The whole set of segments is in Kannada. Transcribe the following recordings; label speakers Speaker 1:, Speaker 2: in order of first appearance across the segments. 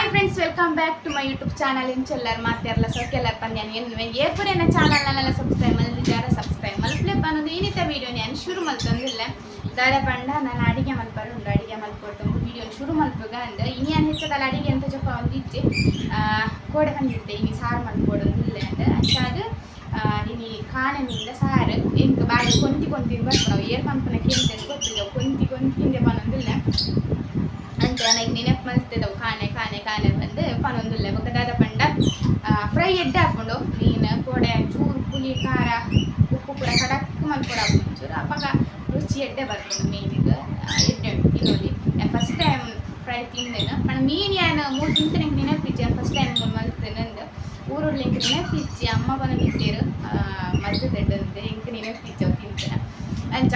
Speaker 1: Hi friends welcome back to my YouTube channel ಇಂಚೆಲ್ಲರ್ ಮಾತಾಡಲ್ಲ ಸೊಕ್ಕೆಲ್ಲರ್ ಪಂದ್ಯಾನ ಏನು ಏಪುರೇನ ಚಾನಲ್ನಲ್ಲೆಲ್ಲ ಸಬ್ಸ್ಕ್ರೈಬ್ ಮಲ್ದಿದ್ದಾರೆ ಸಬ್ಸ್ಕ್ರೈಬ್ ಮಲ್ಪ್ಲೆಪ್ ಅನ್ನೋದು ಏನಿತ್ತ ವೀಡಿಯೋ ನಾನು ಶುರು ಮಲ್ತಂದಿಲ್ಲ ದಾರೆ ಪಂಡ ನಾನು ಅಡಿಗೆ ಮಲ್ಪರು ಉಂಡು ಅಡಿಗೆ ಮಲ್ಕೊಟ್ಟು ವೀಡಿಯೋ ಶುರು ಮಲ್ಪಗ ಅಂದ್ರೆ ಇನಿ ಏನು ಹೆಚ್ಚದಲ್ಲ ಅಡಿಗೆ ಅಂತ ಜಪ್ಪ ಒಂದಿಜ್ಜೆ ಕೋಡೆ ಬಂದಿದ್ದೆ. ಇನಿ ಸಾರು ಮಲ್ಕೊಡೋದಿಲ್ಲ ಅಂದ್ರೆ ಅಷ್ಟಾದ ಇನಿ ಕಾಣನಿಂದ ಸಾರು. ಎಂಕ್ ಬಾಡಿ ಕೊಂತಿ ಕೊಂತಿಂದ ಬರ್ತಾವೆ ಏರ್ ಪಂಪನ ಕೇಂದ್ರ ಗೊತ್ತಿಲ್ಲ. ಕೊಂತಿ ಕೊಂತಿಂದೆ ಬಂದಿಲ್ಲ ಅಂತ ನನಗೆ ನೆನಪು ಮಲ್ತಿದ್ದವು ಪನೊಂದಿಲ್ಲ ಬೊಕ್ಕದಾದ ಪಂಡ ಫ್ರೈ ಎಡ್ಡೆ ಹಾಕೊಂಡು ಮೀನು ಕೊಡೆ ಚೂರು ಪುಲಿ ಖಾರ ಉಪ್ಪು ಕೂಡ ಕಡಕ್ ಮಲ್ಕೊಡ ಚೂರು ಅವಾಗ ರುಚಿ ಎಡ್ಡೆ ಬರ್ತದೆ ಮೀನಿಗೆ ಎಡ್ಡೆ ತಿನ್ನೋಲಿ ಫಸ್ಟ್ ಟೈಮ್ ಫ್ರೈ ತಿಂದೇನು ಪಣ ಮೀನು ಏನು ಮೂರು ತಿಂತನೆ ನೆನಪಿಚ್ಚಿ ಫಸ್ಟ್ ಟೈಮ್ ಮಲ್ತೇನೆ ನಂದು ಊರಲ್ಲಿ ಹಿಂಗೆ ನೆನಪಿಚ್ಚಿ ಅಮ್ಮ ಬಂದು ಬಿಟ್ಟಿರು ಮದ್ದು ತೆಡ್ಡಂತೆ ಇಂಕ ನೆನಪಿಚ್ಚವು ತಿಂತೇನೆ ಅಂಚ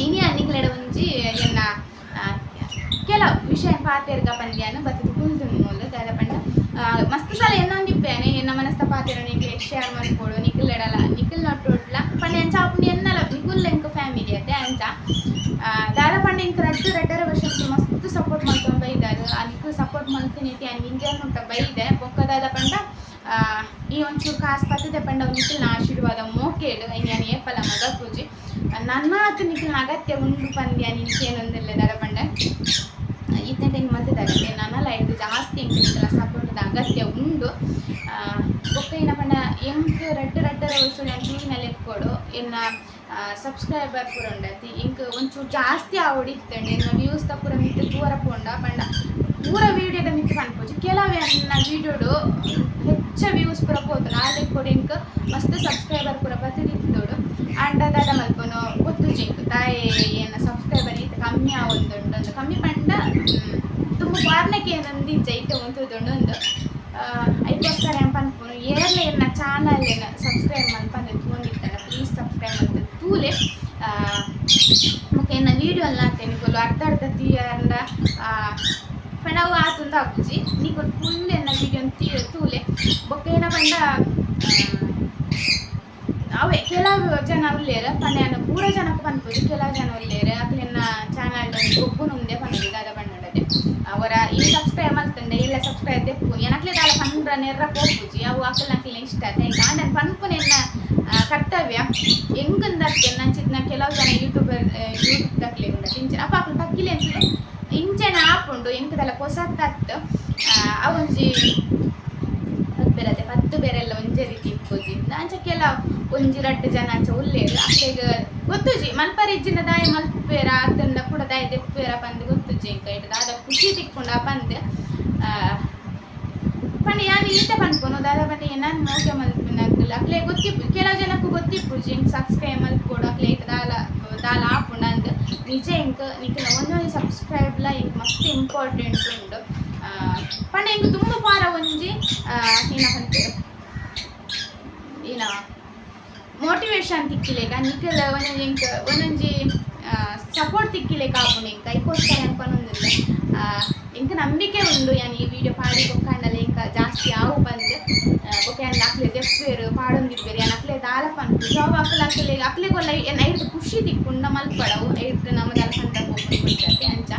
Speaker 1: ಇನಿ ಅನ್ನಿಕ್ಲೆಡ ಒಂಜಿ ಎನ್ನ ಕೆಲವು ವಿಷಯ ಪಾತೆರ್ಗ ಪಂದ್ಯಾನ ಬತ್ತದು ಕುಲ್ದು ಮೂಲ ದಾದ ಪಂಡ ಆ, ಮಸ್ತ್ ಸಲ ಎನ್ನೊಂದಿಪ್ಪೇನೆ ಎನ್ನ ಮನಸ್ತ ನಿಂಗೆ ಶೇರ್ ಮಾಡ್ಕೊಡು. ನಿಖಿಲ್ ಎಡಲ ನಿಖಿಲ್ ನೊಟ್ಟೊಡ್ಲ ಪಂಡ ಎಂಚ ಅಪ್ಪನ ಎನ್ನಲ್ಲ ನಿಖುಲ್ ಎಂಕ ಫ್ಯಾಮಿಲಿ ಅತ್ತೆ ಅಂತ ದಾರ ಪಂಡ ಇಂಕ ರಡ್ಡು, ರಡ್ಡರ ವರ್ಷಕ್ಕೆ ಮಸ್ತ್ ಸಪೋರ್ಟ್ ಮಾಡ್ಕೊಂಡು ಬೈದಾರು. ಆ, ನಿಖಿಲ್ ಸಪೋರ್ಟ್ ಮಾಡ್ತೀನಿ ಐತಿ ಅವ್ನಿಗೆ ಇಂಜನ್ ಉಂಟ ಬೈದೆ? ಬೊಕ್ಕದಾದ ಪಂಡ ಈ ಒಂಚೂರು ಕಾಸು ಪತ್ತಿದೆ ಪಂಡ ನಿಖಿಲ್ನ ಆಶೀರ್ವಾದ ಮೋಕೇಡು ನಾನು ಏಪಲ ಮಗ ಪೂಜಿ. ನನ್ನ ಆತು ನಿಖಿಲ್ನ ಅಗತ್ಯ ಉಂಡು ಪಂದ್ಯ ನಿನ್ಕೇನೊಂದಿಲ್ಲ ದಾರ ಪಂಡ ಇತ್ತೆ ಟೈಮ್ ಮಲ್ತಿದ್ದಾರೆ ನನ್ನಲ್ಲ ಇದು ಜಾಸ್ತಿ ಎಂಕಿನ ಸಪೋರ್ಟ್ದ ಅಗತ್ಯ ಉಂಡು ಬೊಕ್ಕ ಏನ ಪಂಡ ಎಂಕ್ ರಡ್ಡ್ ರಡ್ಡರ ವಯಸ್ಸು ನಾನು ಟಿವಿನಲ್ಲಿ ಎತ್ಕೊಡು ಎನ್ನ ಸಬ್ಸ್ಕ್ರೈಬರ್ ಪೂರ ಉಂಡತಿ. ಇಂಕ್ ಒಂಚೂರು ಜಾಸ್ತಿ ಆವಡಿತ್ತಂಡೆ ಇನ್ನು ವ್ಯೂಸ್ ತ ಪೂರ ಮಿತ್ತು ಪೂರ ಪೋಂಡ. ಪಂಡ, ಪೂರ ವೀಡಿಯೋದ ಮಿತ್ತು ಕಾಣ್ಬೋದು ಕೆಲವೇ ನನ್ನ ವೀಡಿಯೋಡು ಹೆಚ್ಚ ವ್ಯೂಸ್ ಪೂರ ಪೋತು ನಾಳೆ ಕೂಡ ಇಂಕ್ ಮಸ್ತ್ ಸಬ್ಸ್ಕ್ರೈಬರ್ ಪೂರ ಬತ್ತಿದಿತ್ತೋಡು ಅಂಡ ದಾದ ಮಲ್ಪನು ಗೊತ್ತು ಜಿಂಕ್ ತಾಯಿ, ಏನ ಸಬ್ಸ್ಕ್ರೈಬರ್ ಈತ ಕಮ್ಮಿ ಆವೊಂದುಂಡು ಕಮ್ಮಿ ಪಂಡ ತುಂಬ ವಾರ್ನಕ್ಕೆ ಏನೊಂದು ಜೈತೆ ಒಂತುದುಂಡು ಐಕೋಸ್ಕರ ಏನ್ ಪನ್ಪುನು ಏರ್ಲೆ ಎನ್ನ ಚಾನಲ್ ಏನ ಸಬ್ಸ್ಕ್ರೈಬ್ ಮಲ್ಪಂದು ತೂಂದಿತ್ತಲ್ಲ ಪ್ಲೀಸ್ ಸಬ್ಸ್ಕ್ರೈಬ್ ಅಂತ ತೂಲೆ. ಮುಖ ಎನ್ನ ವೀಡಿಯೋ ಎಲ್ಲ ಹಾಕ್ತೇನೆ ನಿಕೊಲು ಅರ್ಧ ಅರ್ಧ ತೀಯಂದ ಪೆಣವು ಆತುಂದ ಹಾಕುಜಿ ನಿಕೊಲು ಫುಲ್ ಎನ್ನ ವೀಡಿಯೋ ತೂಲೆ. ಬೊಕ್ಕ ಏನ ಪಂಡ ಅವೇ ಕೆಲವು ಜನ ಉಳ್ಳೇರ ಪನ್ಯಾನ ಪೂರ ಜನಕ್ಕೆ ಪನ್ಪುಜಿ ಕೆಲವು ಜನ ಉಳ್ಳೇರ ಅಕ್ಲೆನ್ನ ಚಾನಲ್ ಒಬ್ಬು ಉಂದೆ ಪನ್ನದು ದಾದ ಬಣ್ಣಡದೆ ಅವರ ಈ ಸಬ್ಸ್ಕ್ರೈಬ್ ಮಲ್ತಂಡೆ ಇಲ್ಲ ಸಬ್ಸ್ಕ್ರೈಬ್ ತೆಪ್ಪು ಏನಕ್ಲೆ ದಾಲ ಪಂಡ್ರ ನೆರ್ರ ಪೋಪುಜಿ ಅವು ಅಕ್ಲೆ ನಕ್ಲೆ ಇಷ್ಟ ಆಂಡ ಆಂಡನ್ ಪನ್ಪುನ ಎನ್ನ ಕರ್ತವ್ಯ, ಹೆಂಗಂದಕ್ಕೆ ನಂಚಿತ್ನ ಕೆಲವು ಜನ ಯೂಟ್ಯೂಬರ್ ಯೂಟ್ಯೂಬ್ ತಕ್ಲೆ ಉಂಡ ಇಂಚ ಅಪ್ಪ ಅಕ್ಲು ತಕ್ಕಿಲೆ ಅಂತಲೇ ಇಂಚೆನ ಆಪುಂಡು ಎಂಕದಲ್ಲ ಹೊಸ ತತ್ತು ಅವೊಂಜಿ ಬೇರೆ ಪತ್ತು ಬೇರೆಲ್ಲ ಒಂಜೆ ರೀತಿ ಇಪ್ಪುಜಿಂದ ಅಂಚ ಕೆಲ ಒಂಜಿ ರಡ್ಡ್ ಜನ ಅಂಚ ಉಲ್ಲೇರು. ಅಕ್ಲೆಗ್ ಗೊತ್ತುಜಿ ಮಲ್ಪರಿಜ್ಜಿನ ದಾಯಿ ಮಲ್ಪೇರ ಅದನ್ನ ಕೂಡ ದಾಯಿ ದೆಪ್ಪೇರ ಪಂದ್ ಗೊತ್ತುಜಿ ಇಂಕ ಇಟ್ಟು ದಾದ ಖುಷಿ ತಿಕ್ಕೊಂಡ ಪಂದ್. ಪಂಡ ಯಾನ್ ಈಟ ಪನ್ಪುನು ದಾದ ಪಂಡ ಏನಾನ್ ಮೋಕೆ ಮಲ್ಪಿನಾಗಲ್ಲ ಅಕ್ಲೆ ಗೊತ್ತಿಪ್ಪು ಕೆಲವು ಜನಕ್ಕೂ ಗೊತ್ತಿಪ್ಪುಜಿ ಇಂಕ್ ಸಬ್ಸ್ಕ್ರೈಬ್ ಮಲ್ಪೊಡು ಅಕ್ಲೆ ಇಟ್ಟು ದಾಲ ದಾಲ ಆಪುಂಡ ಅಂದ್. ನಿಜ ಇಂಕ್ ನಿಖಿಲ ಒಂದೊಂದು ಸಬ್ಸ್ಕ್ರೈಬ್ಲ ಇಂಕ್ ಮಸ್ತ್ ಇಂಪಾರ್ಟೆಂಟ್ ಉಂಡು ಆ, ಪಂಡ ಇಂಕ್ ತುಂಬ ಪಾರ ಒಂಜಿ ಆ, ಏನ ಪಂತೇರು ಏನ ಮೋಟಿವೇಶನ್ ತಿಕ್ಕಿಲೇಕ ನಿಖಲ್ ಒಂದೊಂದು ಇಂಕ್ ಒಂದೊಂಜಿ ಸಪೋರ್ಟ್ ತಿಕ್ಕಿಲೇಕ ಆಪುಂಡು ಇಂಕ ಐಕೋಸ್ಕರ ಅನ್ಪನೊಂದಿಲ್ಲ ಇಂಕ ನಂಬಿಕೆ ಉಂಡು ಯಾನ್ ಈ ವಿಡಿಯೋ ಪಾಡಿ ಬೊಕ್ಕಂಡಲ ಇಂಕ ಜಾಸ್ತಿ ಆವು ಬಂದು ಬೊಕ್ಕ ಯಾನ್ ಅಕ್ಲೆ ದೆಪ್ಪೇರು ಪಾಡೊಂದಿರ್ಬೇರು ಯಾನ್ ಅಕ್ಲೆ ದಾಲ ಪನ್ಪು ಜಾಬ್ ಅಕ್ಲೆ ಅಕ್ಲೆ ಅಕ್ಲೆಗೊಲ್ಲ ಏನ್ ಐದು ಖುಷಿ ತಿಕ್ಕೊಂಡ ಮಲ್ಪಡವು ಐದು ನಮ್ಮ ದಾಲ ಪಂಡ ಹೋಗ್ಬಿಡ್ತೈತೆ ಅಂಚ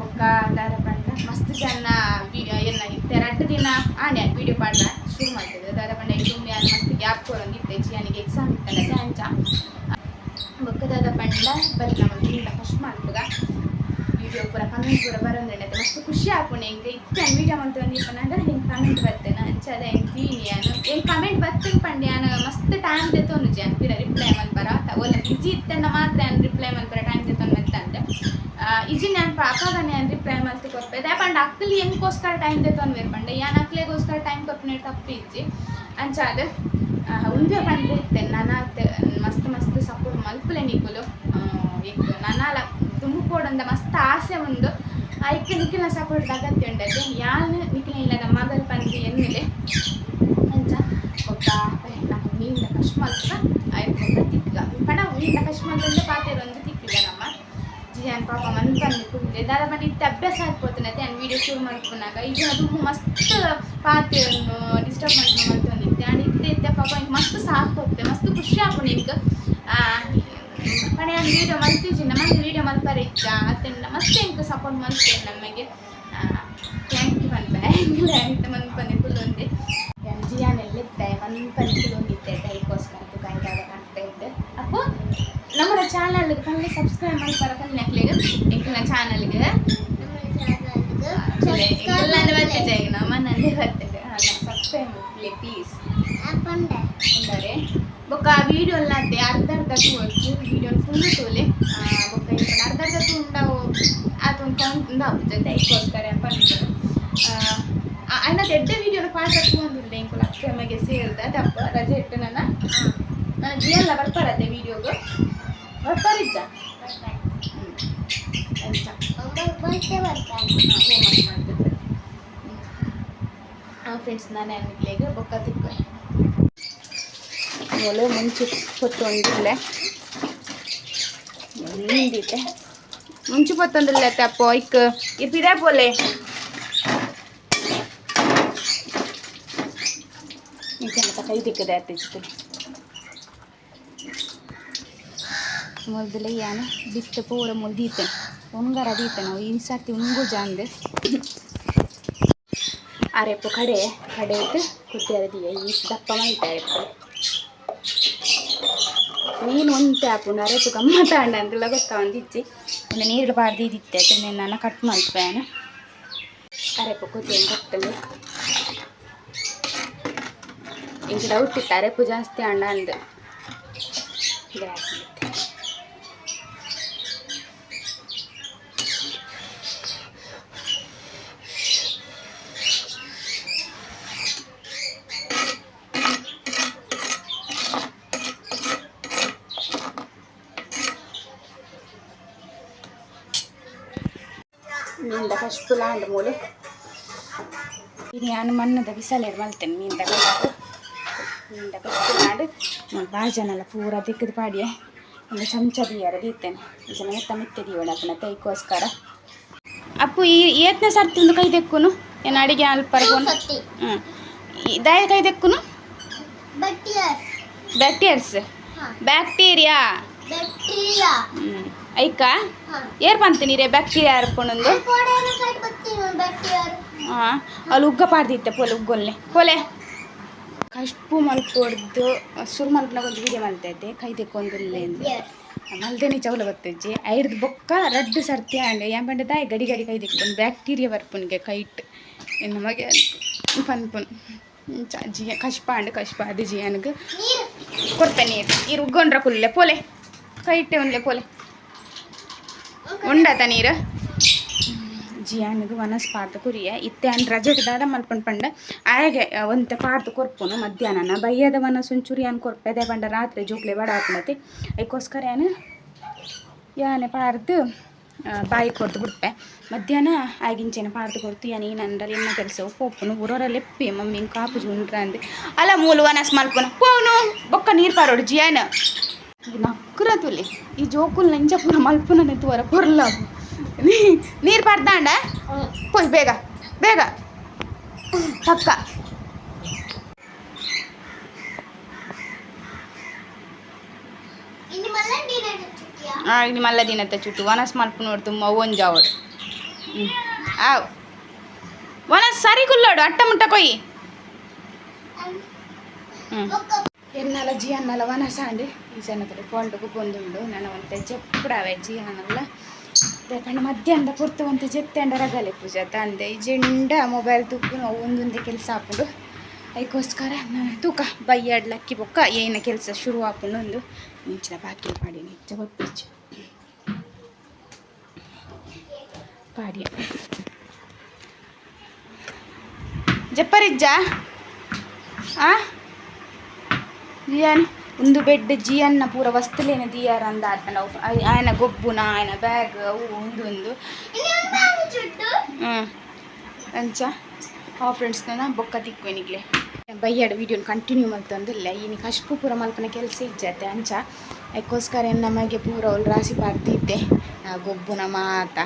Speaker 1: ಬೊಕ್ಕ ದಾರ ಪಂಡ ಮಸ್ತ್ ಜನ ವಿಡಿಯೋ ಎಲ್ಲ ಇತ್ತೆ ರಡ್ಡು ದಿನ ಆನೆ ವಿಡಿಯೋ ಪಾಡ ಶುರು ಮಾಡ್ತಿದ್ದೆ ದಾರ ಪಂಡ ಇದು ಯಾನ್ ಮಸ್ತ್ ಗ್ಯಾಪ್ ಕೊರೊಂದಿತ್ತೆ ನನಗೆ ಎಕ್ಸಾಮ್ ಇತ್ತಲ್ಲ ಅಂಚ ಬೊಕ್ಕದಾದ ಪಂಡ ಬರೀ ನಮ್ಮ ತಿಂಡ ಫಸ್ಟ್ ಮಾಡ್ತದ ವಿಡಿಯೋ ಪೂರ ಕಮೆಂಟ್ ಪೂರ ಬರೋಂದ್ರೆ ಮಸ್ತ್ ಖುಷಿ ಆಪುಣೆ ಇಂಕ ಇತ್ತೆ ವೀಡಿಯೋ ಮಂತ್ ಅಂದ್ರೆ ಹಿಂಗೆ ಕಮೆಂಟ್ ಬರ್ತೇನೆ. ಅಂಚದ ಏನು ತೀನಿ ಏನು ಕಮೆಂಟ್ ಬರ್ತೀನಿ ಪಂಡೆ ಯಾನು ಮಸ್ತ್ ಟೈಮ್ ತೆತ್ತೊಂದು ಜಾನ್ ಪಿರ ರಿಪ್ಲೈ ಮಲ್ಪರ ಒಲ್ಲ ಬಿಸಿ ಇತ್ತೆನ್ನ ಮಾತ್ರ ಏನು ರಿಪ್ಲೈ ಮಲ್ಪರ ಟೈಮ್ ತೆತ್ತೋನು ಅಂತ ಅಂದೆ ಇಜಿ ನಾನು ಪಾಪಾಗ ನಾನು ರಿಪ್ಲೈ ಮಲ್ತಿ ಕೊಡ್ಪೇದೆ ಪಂಡ ಅಕ್ಕಲಿ ಹೆಂಗೋಸ್ಕರ ಟೈಮ್ ತೆತ್ತೊಂದು ಬೇರೆ ಪಂಡೆ ಯಾನ್ ಅಕ್ಲೆಗೋಸ್ಕರ ಟೈಮ್ ಕೊಪ್ಪನೆ ತಪ್ಪು ಇಜ್ಜಿ ಅಂಚಾದ ಉಂದೆ ಪಂಡೆ ಇತ್ತೇನೆ ನಾನು ಮಸ್ತ್ ಮಸ್ತ್ ಸಪೋರ್ಟ್ ಮಲ್ಪಲೆ ನಿಕ್ಕುಲು ಈಗ ತುಂಬಿಕೊಡಂದ ಮಸ್ತ್ ಆಸೆ ಉಂಡು ಐಕೆ ನಿಖಿಲ ಸಪೋರ್ಟ್ ಅಗತ್ಯ ಉಂಡದೆ ಯಾನು ನಿಖಿಲ ಇಲ್ಲದ ಮಗಲ್ ಪಂದಿ ಎನ್ಮೇಲೆ ಅಂಚ ಒಬ್ಬ ನಮ್ಮ ಮೀನಿನ ಕಷ್ಟ ಮಲ್ಪದ ಆಯ್ತು ತಿಕ್ಕ ಪಣ, ಮೀನಿನ ಕಷ್ಟ ಮಲ್ಪಂದು ಪಾತೆರ ಒಂದು ತಿಕ್ಕಿದ ನಮ್ಮ. ಜಿಯಾನ್ ಪಾಪ ಮನ್ ಬಂದು ಕುಂದೆ ದಾದ ಮಾಡಿ ಇತ್ತು ಅಭ್ಯಾಸ ಆಗ್ಬೋತನತೆ ನಾನು ವಿಡಿಯೋ ಶುರು ಮಾಡ್ಕೊಂಡಾಗ ಈಗ ಅದು ಮಸ್ತ್ ಪಾತೆಯನ್ನು ಡಿಸ್ಟರ್ಬ್ ಮಾಡ್ಕೊಂಡು ಮಾಡ್ಕೊಂಡಿದ್ದೆ ಆ್ಯಂಡ್ ಇತ್ತೆ ಇತ್ತೆ ಪಾಪ ಹಿಂಗೆ ಮಸ್ತ್ ಸಾಕೋತ್ತೆ ಮಸ್ತ್ ಖುಷಿ ಆಗ್ಬೋದು ನಿಮ್ಗೆ ಪಣೆ ಒಂದು ವೀಡಿಯೋ ಮಲ್ತಿದ್ದೀನಿ ನಮ್ಮ ವೀಡಿಯೋ ಮಲ್ಪರೆ ಇತ್ತ ಅತ್ತೆ ಮತ್ತೆ ಇಂಕ ಸಪೋರ್ಟ್ ಮಾಡ್ತೇನೆ ನಮಗೆ ಥ್ಯಾಂಕ್ ಯು ಬ್ಯಾಂಗ್ಲ ಅಂತ ಮನ್ಪನೆ ಕುಲೊಂದೆ ಜಿಯಾನೆಲ್ಲಿದ್ದೆ ಮನ್ಪನೆ ಕುಲೊಂದಿದ್ದೆ ಅದಕ್ಕೋಸ್ಕರ ಕಾಯ್ದಾಗ ಕಾಣ್ತಾ ಇದ್ದೆ. ಅಪ್ಪ ನಮ್ಮ ಚಾನಲ್ಗೆ ಕಣ್ಣು ಸಬ್ಸ್ಕ್ರೈಬ್ ಮಾಡ್ತಾರೆ ಕಣ್ಣು ಹಾಕ್ಲಿಗೆ ಎಂಕಲ್ನ ಚಾನಲ್ಗೆ ಎಂಕಲ್ನ ಬರ್ತದೆ ಈಗ ನಮ್ಮ ಬರ್ತದೆ ಸಬ್ಸ್ಕ್ರೈಬ್ ಪ್ಲೀಸ್ ಅಂದರೆ ಬೊಕ್ಕ ವಿಡಿಯೋ ಎಲ್ಲ ಅದೇ ಅರ್ಧ ಅರ್ಧ ఫుల్ ವಿಡಿಯೋ ఒక ಅರ್ಧ ಅರ್ಧ ತುಂಡವು ಅದೊಂದು ಕೌಂಟ್ ಆಗುತ್ತೆ ಅದಕ್ಕೋಸ್ಕರ ಪಂಡು ಅಣ್ಣ ದೊಡ್ಡ ವಿಡಿಯೋನ ಪಾಠ ಬಂದಿಲ್ಲ ಇಂಕುಲ ಅಕ್ರಮಗೆ ಸೇರಿದ ದಪ್ಪ ರಜೆ ಇಟ್ಟು ನನ್ನ ನನ್ನ ಜಿಯಲ್ಲ ಬರ್ತಾರತ್ತೆ ವಿಡಿಯೋಗೆ ಬರ್ತಾರಿದ್ದ ಫ್ರೆಂಡ್ಸ್ ನಾನು ಅನ್ಲಿಕ್ಕೆ ಬೊಕ್ಕ ತಿಕ್ಕ ಒಲೆ ಮುಂಚೆ ಕೊತ್ತೊಂದಿಲ್ಲ ಹಿಂದಿದೆ ಮುಂಚೆ ಕೊತ್ತೊಂದಿಲ್ಲ ತಪ್ಪೋ ಇಕ್ ಇಪ್ಪಿದೆ ಬೋಲೆ ನಿಜ ಕೈ ದಿಕ್ಕದೆ ಅತ್ತಿತ್ತು ಮೊದಲೇ ಯಾನು ಬಿಟ್ಟು ಪೂರ ಮುಲ್ದೀತೆ ಉಂಗರ ದೀತೆ ನಾವು, ಈ ಸರ್ತಿ ಉಂಗು ಜಾಂದೆ. ಅರೆಪ್ಪು ಕಡೆ ಕಡೆ ಇಟ್ಟು ಕುಟ್ಟಿಯರದಿಯ ಈ ದಪ್ಪ ಮೈತಾ ಇರ್ತಾರೆ ಮೀನು ಒಂತೆ ಹಾಕೊಂಡು ಅರೆಪ್ಪು ಗಮ್ಮತ್ತ ಅಂಡ ಅಂತೆಲ್ಲ ಗೊತ್ತಾ ಒಂದಿಚ್ಚಿ ಒಂದು ನೀರು ಬಾರ್ದು ಇದಿತ್ತೆ ಅದನ್ನೇ ನಾನು ಕಟ್ ಮಾಡ್ತೇನೆ ಅರೆಪು ಕೂತೇನು ಗೊತ್ತಲ್ಲಿ ಇಂಕ ಡೌಟ್ ಇತ್ತು ಅರೆಪು ಜಾಸ್ತಿ ಅಂಡ ಅಂದು. ಮೀನ್ದ ಕಷ್ಟು ಲಾಂಡ್ ಮೂಲೆ. ಇದು ನಾನು ಮಣ್ಣದ ಬಿಸಲೇರು ಮಲ್ತೇನೆ ಮೀನ್ದ ಕಷ್ಟು ಮೀನ್ದ ಕಷ್ಟು ಲಾಂಡ್ ಭಾಳ ಜನ ಎಲ್ಲ ಪೂರ ತೆಗೆದು ಪಾಡಿಯೇ. ಒಂದು ಚಮಚ ದಿಯಾರ ದೀತೇನೆ ಜನ ಎತ್ತ ಮಿತ್ತೆ ದೀವಳ ಅಪ್ಪನ ಕೈಗೋಸ್ಕರ ಅಪ್ಪು ಈ ಏತ್ನೇ ಸರ್ತಿಂದು ಕೈ ತೆಕ್ಕುನು? ಏನು ಅಡಿಗೆ ಅಲ್ಪ ಹ್ಞೂ ದಾಯ ಕೈ ತೆಕ್ಕುನು? ಬ್ಯಾಕ್ಟೀರಿಯರ್ಸ್ ಬ್ಯಾಕ್ಟೀರಿಯಾ ಹ್ಞೂ ಐಕ? ಏರ್ ಬಂತೀನಿ ರೀ ಬ್ಯಾಕ್ಟೀರಿಯಾ ಹರ್ಕೊಂಡೊಂದು. ಹಾಂ ಅಲ್ಲಿ ಉಗ್ಗ ಪಾಡ್ದಿತ್ತೆ ಪೊಲೆ ಉಗ್ಗೊಲ್ಲೆ ಪೊಲೆ. ಕಷ್ಟು ಮಲ್ಕೊಡ್ದು ಸುರು ಮಲ್ಪನ ಒಂದು ವಿಡಿಯೋ ಮಲ್ತೈತೆ ಕೈ ತೆಕ್ಕೊಂದಿಲ್ಲ ಎಂದು ಮಲ್ದೇನಿ ಚೌಲ ಗೊತ್ತಜ್ಜಿ ಐಡ್ದು ಬೊಕ್ಕ ರಡ್ಡು ಸರ್ತಿ ಆಂಡೆ. ಏನ್ ಬಂಡದ ತಾಯಿ ಗಡಿ ಗಡಿ ಕೈ ತೆಕ್ಕೊಂಡು ಬ್ಯಾಕ್ಟೀರಿಯಾ ಬರ್ಪುನ್ಗೆ ಕೈಟ್ ನಮಗೆ ಪನ್ಪುನ್. ಜಿಯ ಕಷ್ಟ ಅಂಡ್ ಕಷ್ಟ ಅದು ಜಿಯನ್ಗೆ ಕೊಡ್ತೇನೆ ನೀರು. ಉಗ್ಗೊಂಡ್ರ ಕುಲ್ಲೆ ಪೋಲೆ. ಕೈಟ್ಟೆ ಒಂದ್ಲೆ ಪೋಲೆ. ಉಂಡತ ನೀರು? ಜಿಯಾನಿಗೆ ವನಸ್ ಪಾರ್ದು ಕುರಿಯ ಇತ್ತೆ ಅನ್ ರಜೆಟ್ ದಾದ ಮಲ್ಪಂಡ್ ಪಂಡ ಆಯಗೆ ಒಂತೆ ಪಾರ್ದು ಕೊರ್ಪುನು ಮಧ್ಯಾಹ್ನ ಬಯ್ಯದ ವನಸ್ ಒಂಚೂರು ಅನ್ ಕೊರ್ಪೆದೆ ಪಂಡ ರಾತ್ರಿ ಜೋಕ್ಲೆ ಬಡ ಹಾಕ್ಲತಿ ಅದಕ್ಕೋಸ್ಕರ ಏನು ಯಾನೆ ಪಾರ್ದು ಬಾಯಿ ಕೊಡ್ದು ಬಿಡ್ಪೆ ಮಧ್ಯಾಹ್ನ ಆಗಿಂಚೆನ ಪಾರ್ದು ಕೊಡ್ತು ಏನು ಈ ನಂದಲ್ಲಿ ಇನ್ನ ಕೆಲಸ ಪೋಪುನು. ಊರವರಲ್ಲಿ ಎಪ್ಪಿ ಮಮ್ಮಿ ಕಾಪು ಜುಂಡ್ರ ಅಂದು. ಅಲ್ಲ ಮೂಲು ವನಸ್ ಮಲ್ಪುನು. ಪೋನು, ಬೊಕ್ಕ ನೀರು ಪಾರೋಡು ಜಿಯಾನ. ನಕ್ಕರ ತುಲಿ ಈ ಜೋಕುಲ್ ನಂಜ ಪೂರ ಮಲ್ಪುನ ತುವರ ನೀರ್ ನೀರು ಪಾರ್ದಾಂಡ పోయి ಬೇಗ ಬೇಗ. ಪಕ್ಕ ಆ, ini ಮಲ್ಲ ದಿನತ್ತ ಚುಟ್ಟು. ವನಸ್ ಮಲ್ಪು ನೋಡ್ತು ಒಂಜಾವಡು ಆವ್. ವನಸ್ ಸರಿ ಕುಲ್ಲೋಡು ಅಟ್ಟ ಮುಟ್ಟ ಕೊಯ್ಯಿ ಹ್ಞೂ ಎನ್ನಲ ಜಿಯನ್ನಲ ವನಸಾಂಡು ಈ ಜನದಲ್ಲಿ ಕೊಂಡುಗು ಬಂದುಂಡು ನನ್ನ ಒಂತೆ ಜಪ್ಪುಡಾವೆ ಜಿಯನಲ್ಲ ಪಂಡ ಮಧ್ಯಾಹ್ನದ ಪುರ್ತು ಒಂತೆ ಜೆತ್ತಂಡ ರಗಲೆ ಪೂಜೆ ತಂದೆ ಈ ಜೆಂಡ ಮೊಬೈಲ್ ತುಕ್ಕು ನಾವು ಒಂದೊಂದೇ ಕೆಲಸ ಹಾಕೊಂಡು ಅದಕ್ಕೋಸ್ಕರ ನಾನು ತೂಕ ಬೈಯಾಡ್ಲಕ್ಕಿ ಬೊಕ್ಕ ಏನ ಕೆಲಸ ಶುರು ಹಾಕೊಂಡು ಒಂದು ಮಿಂಚಿನ ಬಾಕಿ ಪಾಡಿ ನಿಜ ಗೊತ್ತಿಚ್ಚು ಪಾಡಿ ಜಪ್ಪರಿಜ್ಜ ಆ ಜಿಯಾನ್, ಒಂದು ಬೆಡ್ ಜಿಯನ್ನ ಪೂರ ವಸ್ತುಲೇನ ದಿಯಾರ ಅಂದ ಆತ. ನಾವು ಆಯ್- ಆಯನ ಗೊಬ್ಬುನ, ಆಯನ ಬ್ಯಾಗ್ ಅವು ಒಂದು ಒಂದು. ಹ್ಞೂ ಅಂಚ, ಆ ಫ್ರೆಂಡ್ಸ್ ನಾನು ಬೊಕ್ಕ ತಿಕ್ಕೋನಿಗ್ಲೆ ಬೈಯಾಡ ವಿಡಿಯೋನ ಕಂಟಿನ್ಯೂ ಮಾಡ್ತಂದಿಲ್ಲ ಈ ಕಷ್ಟು ಪೂರ ಮಲ್ಪನ ಕೆಲಸ ಇಜ್ಜತ್ತೆ. ಅಂಚ ಅದಕ್ಕೋಸ್ಕರ ನಮಗೆ ಪೂರ ಅವ್ಳು ರಾಶಿ ಪಾಡ್ತಿದ್ದೆ. ಗೊಬ್ಬುನ ಮಾತ.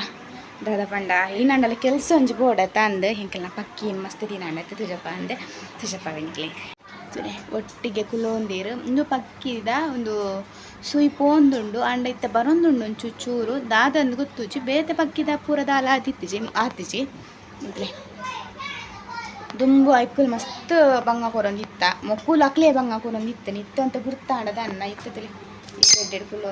Speaker 1: ದಾದ ಪಂಡ, ಈ ನಂಡಲ ಕೆಲಸ ಒಂಜಿ ಬೋಡ ತಂದು ಹಿಂಕೆಲ್ಲ ಪಕ್ಕಿ ಮಸ್ತ್ ದಿನ ಅಂಡತ್ತೆ ತುಜಪ್ಪ ಅಂದೆ. ತುಜಪ್ಪ ವೆಂಕ್ಲೆ ತುಲೆ ಒಟ್ಟಿಗೆ ಕುಲೋಂದಿರು. ಒಂದು ಪಕ್ಕಿದ ಒಂದು ಸುಯ್ ಪೋಂದುಂಡು ಅಂಡ ಇತ್ತ ಬರೊಂದುಂಡು ಒಂಚೂರು ಚೂರು, ದಾದಂದು ಗೊತ್ತುಜಿ ಬೇತೆ ಪಕ್ಕಿದ ಪೂರ ದಾಲ ಆತಿತ್ತಿಜಿ ಆತಿಜಿ ಅಂದ್ರೆ ದುಂಬು ಐಕುಲ್ ಮಸ್ತ್ ಬಂಗ ಕೊರೊಂದಿತ್ತ ಮೊಕ್ಕುಲು ಅಕ್ಲೆ ಬಂಗ ಕೊರೊಂದಿತ್ತ ನಿತ್ತ ಅಂತ ಗುರ್ತಾಂಡದ ಅನ್ನ ಇತ್ತದಲ್ಲಿ ಕುಲು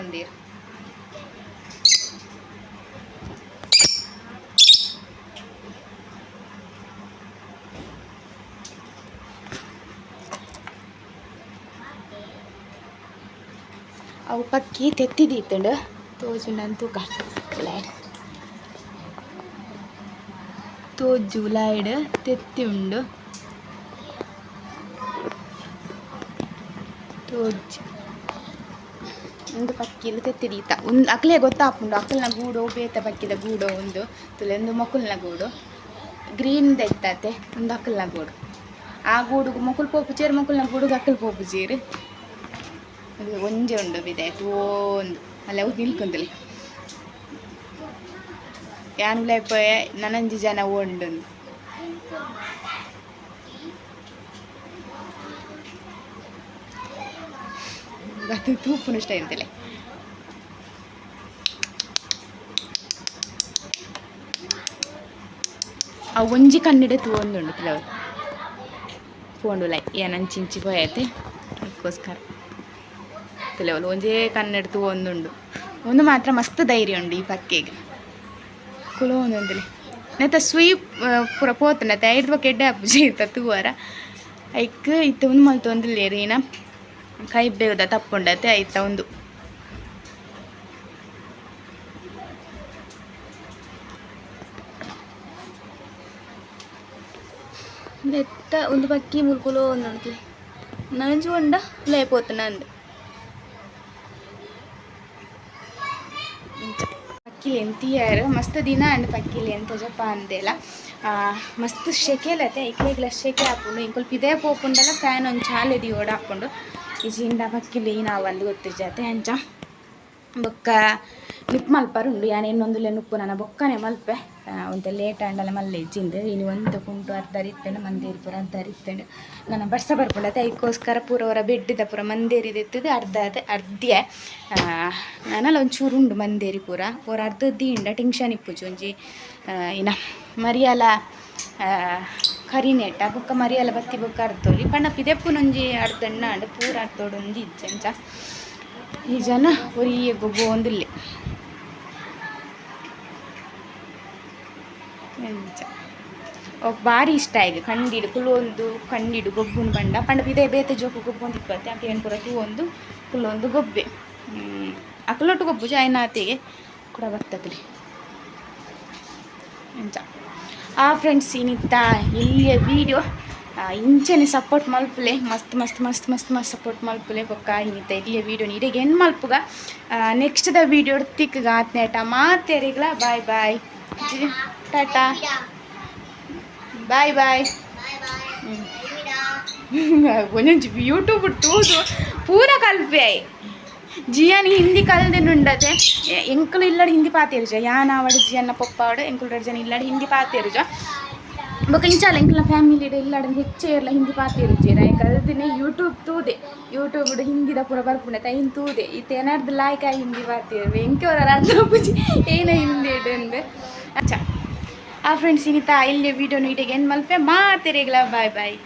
Speaker 1: ಅವು ಪಕ್ಕಿ ತೆತ್ತಿದೀತಂಡು ತೂಕ. ಲೈಡ್. ತೋಜು ಲೈಡ್ ತೆತ್ತಿ ಉಂಡು ತೋಜು. ಒಂದು ಪಕ್ಕಿಲು ತೆತ್ತಿದೀತ ಒಂದು ಅಕ್ಲೆ ಗೊತ್ತಾಪುಂಡು. ಅಕ್ಕಲ್ನ ಗೂಡು, ಬೇತ ಪಕ್ಕಿದ ಗೂಡು ಒಂದು. ತುಲೆ ಒಂದು ಮೊಕುಲ್ನ ಗೂಡು. ಗ್ರೀನ್ ದೆತ್ತತೆ ಒಂದು ಅಕ್ಕಲ್ನ ಗೂಡು. ಆ ಗೂಡು ಮಕ್ಕಳು ಪೋಪು ಚೇರು ಮಕ್ಕಳನ್ನ ಗೂಡು ಅಕ್ಕಲ್ ಪೋಪು ಚೇರು. ಅದು ಒಂಜೆ ಉಂಡು ಬಿದೆ, ತೋಂದು. ಅಲ್ಲ ಅವ್ರು ನಿಲ್ಕೊಂದಲಿ ಯಾನ್ಲೆ ನನಂಜಿ ಜನ ಉಂಡು ಅದು ತೂಪುನು ಇಷ್ಟ ಆ ಒಂಜಿ ಕಣ್ಣಿಡೆ ತೂವೊಂದುಂಡು ಕೆಲವರು ಪೋಂಡು ಲೈ ಏನಂಚಿಂಚಿ ಪೋಯತೆ ಅದಕ್ಕೋಸ್ಕರ. ತಿಳಿಯವಲ್ಲ ಒಂದೇ ಕನ್ನಡ ಒಂದುಂಡು ಒಂದು ಮಾತ್ರ ಮಸ್ತ್ ಧೈರ್ಯ ಉಂಡು ಈ ಪಕ್ಕೆಗೆ ಕುಲೋ ಒಂದೊಂದಿಲಿ ನೆತ್ತ ಸ್ವೀಪ್ ಪೂರ ಪೋತನ ಐದು ಬಕ್ಕೆ ಎಡ್ಡೆ ಅಪ್ಪುಜಿ ಇತ್ತ ತೂವರ ಐಕ್ ಇತ್ತ ಒಂದು ಮಲ್ತು ಒಂದಿಲ್ಲೇರಿ ಏನ ಕೈ ಬೇಗದ ತಪ್ಪುಂಡತೆ ಐತ ಒಂದು ನೆತ್ತ ಒಂದು ಪಕ್ಕಿ ಮುಲ್ಕುಲೋ ಒಂದು ಉಂಟ್ಲಿ ನಂಜು ಉಂಡ లేపోతున్నా ಪಕ್ಕಿಲಿ ಎಂತಿಯಾರು ಮಸ್ತ್ ದಿನ ಅಂಡ್ ಪಕ್ಕಿಲಿ ಎಂತ ಜಪ ಅಂದೆಲ್ಲ. ಮಸ್ತ್ ಶೆಕೆಲತೆ ಇಕ್ಲೆಗ್ಲ ಶೆಕೆ ಹಾಕೊಂಡು ಇಂಕೊಲ್ಪ ಇದೇ ಪೋಪುಂಡಲ್ಲ ಫ್ಯಾನ್ ಒಂದು ಚಾಲೆದಿ ಓಡ ಹಾಕೊಂಡು ಈ ಜಿಂಡ ಪಕ್ಕಿಲಿ ನಾವು ಒಂದು ಗೊತ್ತಿರ್ಜಾತೆ ಅಂಚ. ಬೊಕ್ಕ ನಿಪ್ ಮಲ್ಪರುಂಡು ಯಾನ್ ಇನ್ನೊಂದುಲೆ ನುಪ್ಪು ನನ್ನ ಬೊಕ್ಕನೆ ಮಲ್ಪೆ. ಒಂತೆ ಲೇಟ್ ಆಂಡಲ ಮಲ್ಲ ಇಜ್ಜಿಂದು. ಇನ್ನು ಒಂದು ಕುಂಟು ಅರ್ಧ ಅರಿತ್ತಂಡು, ಮಂದೇರಿ ಪೂರ ಅರ್ಧ ನನ್ನ ಬರ್ಸ ಅದೇ ಅದಕ್ಕೋಸ್ಕರ ಪೂರ ಅವರ ಬೆಡ್ಡಿದ ಪೂರ ಮಂದೇರಿ ಎತ್ತದು ಅರ್ಧ ಅರ್ಧ್ಯ. ನಾನಲ್ಲ ಒಂಚೂರು ಉಂಡು ಮಂದೇರಿ ಪೂರ. ಪೂರ ಅರ್ಧ ಇಂಡ ಟೆನ್ಷನ್ ಇಪ್ಪುಜು ಒಂಜಿ ಇನ್ನ ಮರಿಯಲ ಕರಿನೆಟ್ಟ ಬೊಕ್ಕ ಮರಿಯಲ ಬತ್ತಿ ಬೊಕ್ಕ ಅರ್ಧೋಲಿ ಪಂಡ ಪಿದೆಪ್ಪುನೊಂಜಿ ಅರ್ಧಣ್ಣ ಅಂಡ ಪೂರ ಅರ್ಧೋಡು ಒಂಜಿ ಇಜ್ಜಂಚ ಈ ಜನ ಒರಿಯ ಗೊಬ್ಬು ಒಂದಿಲ್ಲಿ. ಬಾರಿ ಇಷ್ಟ ಈಗ. ಕಂಡಿಡು ಕುಲೊಂದು ಕಂಡಿಡು ಗೊಬ್ಬುನ ಬಂಡ ಪಂಡ ಇದೇ ಬೇತೆ ಜೋಕು ಗೊಬ್ಬು ಒಂದು ಇಪ್ಪತ್ತೆ ಅಂತ ಏನು ಪೂರ ಒಂದು ಕುಲೊಂದು ಗೊಬ್ಬೆ. ಅಕ್ಕಲೊಟ್ಟು ಗೊಬ್ಬು ಜಾಯ್ನಾತಿಗೆ ಕೂಡ ಬರ್ತದ್ರಿ. ಎಂಚ. ಆ ಫ್ರೆಂಡ್ಸ್ ಏನಿತ್ತ ಇಲ್ಲಿಯ ವೀಡಿಯೋ ಇಂಚನೆ ಸಪೋರ್ಟ್ ಮಲ್ಪುಲೆ, ಮಸ್ತ್ ಮಸ್ತ್ ಮಸ್ತ್ ಮಸ್ತ್ ಮಸ್ತ್ ಸಪೋರ್ಟ್ ಮಲ್ಪುಲೆ ಬೊಕ್ಕ ಇಂತ ಇಲ್ಲಿಯ ವೀಡಿಯೋ ನೀರಿಗೆ ಏನು ಮಲ್ಪುಗ? ನೆಕ್ಸ್ಟ್ ದ ವೀಡಿಯೋ ತಿಕ್ಕಗ ಆತ್ನೇಟ ಮಾತೇರಿಗ್ಲ bye bye tata bye bye ಒಂದೊಂದು ಯೂಟ್ಯೂಬ್ ಟೂದು ಪೂರ ಕಲ್ಪೆ. ಜಿಯಾನ್ ಹಿಂದಿ ಕಲ್ದಿನುಂಡತೆ ಎಂಕಲು ಇಲ್ಲಡ ಹಿಂದಿ ಪಾತಿರ್ಜ ಯಾನ ಅವಡು ಜಿಯನ್ನ ಪೊಪ್ಪಾವಡು ಎಂಕುಲು ಜನ ಇಲ್ಲಡ ಹಿಂದಿ ಪಾತಿರ್ಜ ಬೊಕ ಇಂಚಾಲ ಎಂಕಲ್ನ ಫ್ಯಾಮಿಲಿ ಇಲ್ಲಡ ಹೆಚ್ಚೆ ಇರಲ ಹಿಂದಿ ಪಾತಿರ್ಜೀರ ಕಲ್ದಿನೇ ಯೂಟ್ಯೂಬ್ ತೂದೆ. ಯೂಟ್ಯೂಬ್ ಹಿಂದಿದ ಪೂರ ಬರ್ಪುಂಡೆ ತೈನ್ ತೂದೆ. ಈ ಏನಾರ್ದು ಲಾಯ್ಕ ಹಿಂದಿ ಇಂಕೆ ಎಂಕೆ ಅರ್ಥ ಪೂಜಿ. ಏನ ಹಿಂದಿ ಇಡು ಅಚ್ಚ. ಆ ಫ್ರೆಂಡ್ಸ್ ಇನ್ನಿತ ಇಲ್ಲಿ ವಿಡಿಯೋ ನೀಟಿಗೆ ಏನು ಮಲ್ಪೆ. ಮಾತೇರಿಗಳ ಬಾಯ್ ಬಾಯ್.